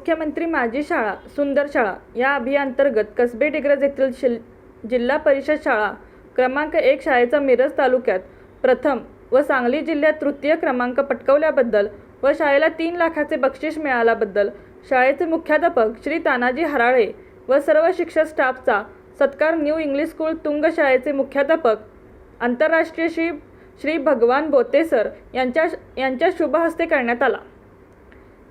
मुख्यमंत्री माझी शाळा सुंदर शाळा या अभियानांतर्गत कसबे डिग्रज येथील शिल जिल्हा परिषद शाळा क्रमांक एक शाळेचा मिरज तालुक्यात प्रथम व सांगली जिल्ह्यात तृतीय क्रमांक पटकवल्याबद्दल व शाळेला तीन लाखाचे बक्षीस मिळाल्याबद्दल शाळेचे मुख्याध्यापक श्री तानाजी हराळे व सर्व शिक्षक स्टाफचा सत्कार न्यू इंग्लिश स्कूल तुंग शाळेचे मुख्याध्यापक आंतरराष्ट्रीय श्री श्री भगवान बोते सर यांच्या यांच्या शुभहस्ते करण्यात आला.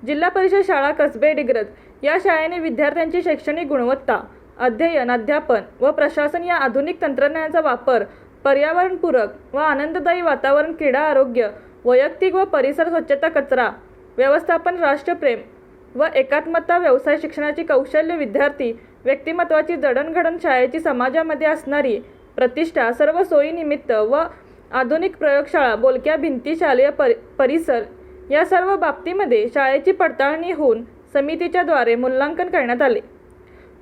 जिल्हा परिषद शाळा कसबे डिग्रज या शाळेने विद्यार्थ्यांची शैक्षणिक गुणवत्ता अध्ययन अध्यापन व प्रशासन या आधुनिक तंत्रज्ञानाचा वापर पर्यावरणपूरक व आनंददायी वातावरण क्रीडा आरोग्य वैयक्तिक व परिसर स्वच्छता कचरा व्यवस्थापन राष्ट्रप्रेम व एकात्मता व्यवसाय शिक्षणाची कौशल्य विद्यार्थी व्यक्तिमत्वाची जडणघडण शाळेची समाजामध्ये असणारी प्रतिष्ठा सर्व सोयीनिमित्त व आधुनिक प्रयोगशाळा बोलक्या भिंती शालेय परि परिसर या सर्व बाबतीमध्ये शाळेची पडताळणी होऊन समितीच्या द्वारे मूल्यांकन करण्यात आले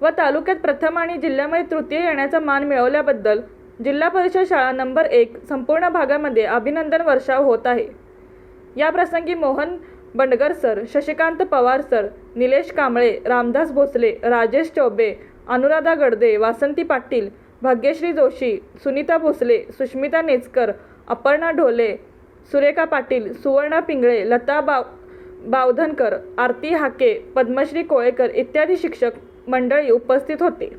व तालुक्यात प्रथम आणि जिल्ह्यामध्ये तृतीय येण्याचा मान मिळवल्याबद्दल जिल्हा परिषद शाळा नंबर एक संपूर्ण भागामध्ये अभिनंदन वर्षाव होत आहे. या प्रसंगी मोहन बंडगर सर शशिकांत पवार सर निलेश कांबळे रामदास भोसले राजेश चौबे अनुराधा गडदे वासंती पाटील भाग्यश्री जोशी सुनीता भोसले सुष्मिता नेचकर अपर्णा ढोले सुरेखा पाटील सुवर्णा पिंगळे लता बाव बावधनकर आरती हाके पद्मश्री कोळेकर इत्यादी शिक्षक मंडळी उपस्थित होते.